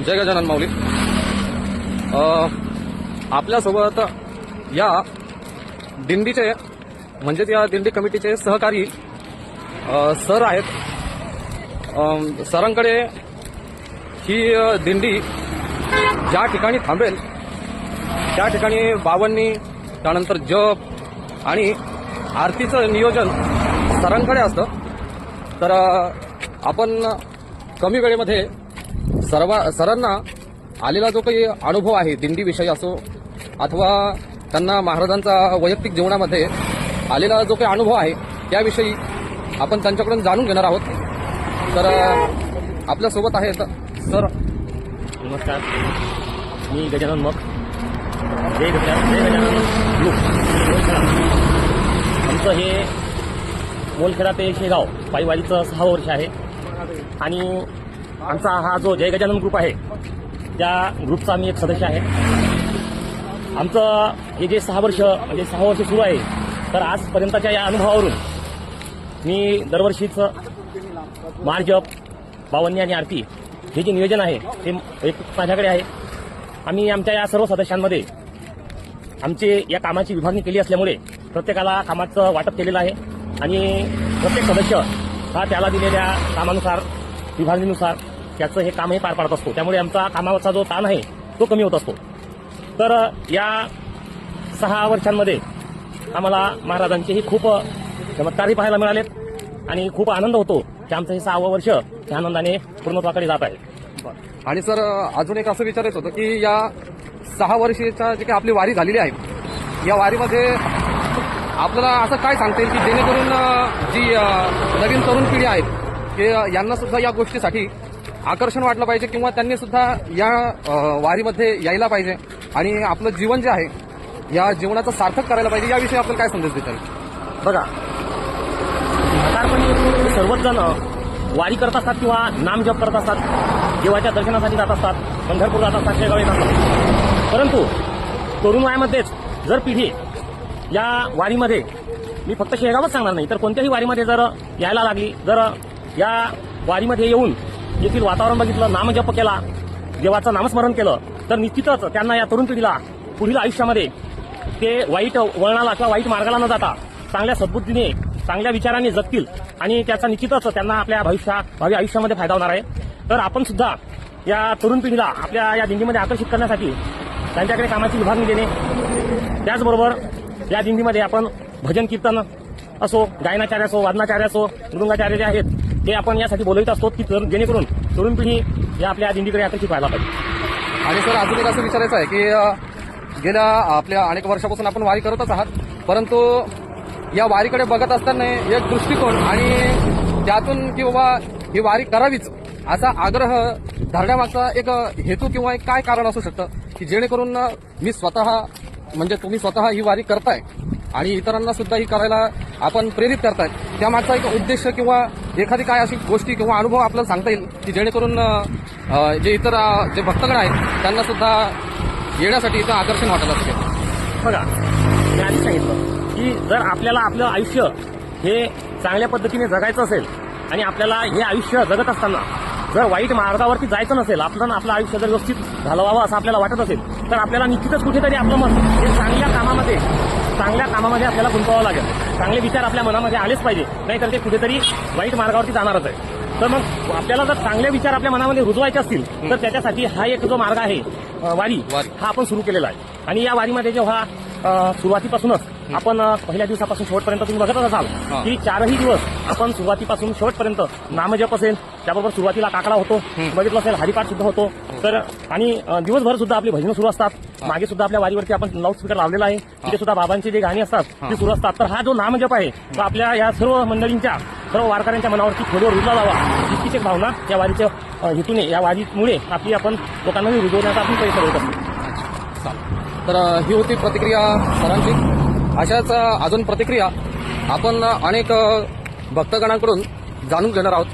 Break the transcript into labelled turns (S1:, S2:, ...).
S1: जय गजानन माऊली. आपल्यासोबत या दिंडीचे म्हणजे या दिंडी कमिटीचे सहकारी सर आहेत. सरांकडे ही दिंडी ज्या ठिकाणी थांबेल त्या ठिकाणी बावन्नी त्यानंतर जप आणि आरतीचं नियोजन सरांकडे असतं. तर आपण कमी वेळेमध्ये सर्व सरांना आलेला जो काही अनुभव आहे दिंडीविषयी असो अथवा त्यांना महाराजांचा वैयक्तिक जीवनामध्ये आलेला जो काही अनुभव आहे त्याविषयी आपण त्यांच्याकडून जाणून घेणार आहोत. तर आपल्यासोबत आहेत सर.
S2: नमस्कार. मी गजानन मग. जय गजानन जय गजानन. आमचं हे मोलखेडा ते शेगाव पायवारीचं सहा वर्ष आहे. आणि आमचा हा जो जय गजानन ग्रुप आहे त्या ग्रुपचा मी एक सदस्य आहे. आमचं हे जे सहा वर्ष म्हणजे सहा वर्ष सुरू आहे तर आजपर्यंतच्या या अनुभवावरून मी दरवर्षीच मार्जप बावन्नी आणि आरती हे जे नियोजन आहे ते एक माझ्याकडे आहे. आम्ही आमच्या या सर्व सदस्यांमध्ये आमचे या कामाची विभागणी केली असल्यामुळे प्रत्येकाला कामाचं वाटप केलेलं आहे आणि प्रत्येक सदस्य हा त्याला दिलेल्या कामानुसार विभागणीनुसार त्याचं हे कामही पार पाडत असतो. त्यामुळे आमचा कामावरचा जो ताण आहे तो कमी होत असतो. तर या सहा वर्षांमध्ये आम्हाला महाराजांचेही खूप चमत्कारही पाहायला मिळालेत आणि खूप आनंद होतो की आमचं हे सहावं वर्ष त्या आनंदाने पूर्णत्वाकडे जात आहे.
S1: आणि सर अजून एक असं विचारायचं होतं की या सहा वर्षाच्या जी काही आपली वारी झालेली आहे या वारीमध्ये आपल्याला असं काय सांगता येईल की जेणेकरून जी नवीन तरुण पिढी आहे ते यांना सुद्धा या गोष्टीसाठी आकर्षण वाटलं पाहिजे किंवा त्यांनी सुद्धा या वारीमध्ये यायला पाहिजे. आणि आपलं जीवन जे आहे या जीवनाचं सार्थक करायला पाहिजे. याविषयी आपल्याला काय संदेश देताल?
S2: बघा सर्वच जण वारी करत असतात किंवा नाम जप करत असतात देवाच्या दर्शनासाठी जात असतात पंढरपूर जात असतात शेगाव येत असतात. परंतु तरुण वयामध्येच जर पिढी या वारीमध्ये मी फक्त शेगावच सांगणार नाही तर कोणत्याही वारीमध्ये जर यायला लागली जर या वारीमध्ये येऊन येथील वातावरण बघितलं नामजप केला देवाचं नामस्मरण केलं तर निश्चितच त्यांना या तरुण पिढीला पुढील आयुष्यामध्ये ते वाईट वळणाला किंवा वाईट मार्गाला न जाता चांगल्या सद्बुद्धीने चांगल्या विचाराने जगतील आणि त्याचा निश्चितच त्यांना आपल्या भविष्या भावी आयुष्यामध्ये फायदा होणार आहे. तर आपण सुद्धा या तरुण पिढीला आपल्या या दिंडीमध्ये आकर्षित करण्यासाठी त्यांच्याकडे कामाची विभागणी देणे. त्याचबरोबर या दिंडीमध्ये आपण भजन कीर्तन असो गायनाचार्य असो वादनाचार्य असो मृदुंगाचार्य जे आहेत ते आपण यासाठी बोलवित असतो की तर- जेणेकरून तरुण पिढी या आपल्या दिंडीकडे आकर्षित व्हायला पाहिजे.
S1: आणि सर अजून एक असं विचारायचं आहे की गेल्या आपल्या अनेक वर्षापासून आपण वारी करतच आहात परंतु या वारीकडे बघत असताना एक दृष्टिकोन आणि त्यातून की बाबा ही वारी करावीच असा आग्रह धरण्यामागचा एक हेतू किंवा एक काय कारण असू शकतं की जेणेकरून मी स्वतः म्हणजे तुम्ही स्वतः ही वारी करताय. आणि इतरांना सुद्धा ही करायला आपण प्रेरित करताय त्यामागचा एक उद्देश किंवा एखादी काय अशी गोष्टी किंवा अनुभव आपल्याला सांगता येईल की जेणेकरून जे इतर जे भक्तगण आहेत त्यांना सुद्धा येण्यासाठी इथं आकर्षण वाटायला असेल
S2: बघा मी आधी सांगितलं की जर आपल्याला आपलं आयुष्य हे चांगल्या पद्धतीने जगायचं असेल आणि आपल्याला हे आयुष्य जगत असताना जर वाईट मार्गावरती जायचं नसेल आपलं आपलं आयुष्य जर व्यवस्थित घालवावं असं आपल्याला वाटत असेल तर आपल्याला निश्चितच कुठेतरी आपलं मन हे चांगल्या कामामध्ये चांगल्या कामामध्ये आपल्याला गुंतवावं लागेल. चांगले विचार आपल्या मनामध्ये आलेच पाहिजे. नाहीतर ते कुठेतरी वाईट मार्गावरती जाणारच आहे. तर मग आपल्याला जर चांगले विचार आपल्या मनामध्ये रुजवायचे असतील तर त्याच्यासाठी हा एक जो मार्ग आहे वारी. हा आपण सुरू केलेला आहे. आणि या वारीमध्ये जेव्हा सुरुवातीपासूनच आपण पहिल्या दिवसापासून शेवटपर्यंत तुम्ही बघतच असाल
S1: हा.
S2: की चारही दिवस आपण सुरुवातीपासून शेवटपर्यंत नामजप असेल त्याबरोबर सुरुवातीला काकडा होतो बघितलं असेल हरिपाठ सुद्धा होतो. तर आणि दिवसभर सुद्धा आपली भजनं सुरू असतात. मागे सुद्धा आपल्या वारीवरती आपण लाऊडस्पीकर लावलेला आहे. तिथे सुद्धा बाबांची जे गाणी असतात ती सुरू असतात. तर हा जो नामजप आहे तो आपल्या या सर्व मंडळींच्या सर्व वारकऱ्यांच्या मनावरती खोलीवर रुजला जावा. इतकीच एक भावना या वारीच्या हेतूने या वारीमुळे आपली आपण लोकांना रुजवण्याचा आपण प्रयत्न करत असतो.
S1: तर ही होती प्रतिक्रिया सरांची. अशाच अजून प्रतिक्रिया आपण अनेक भक्तगणांकडून जाणून घेणार आहोत.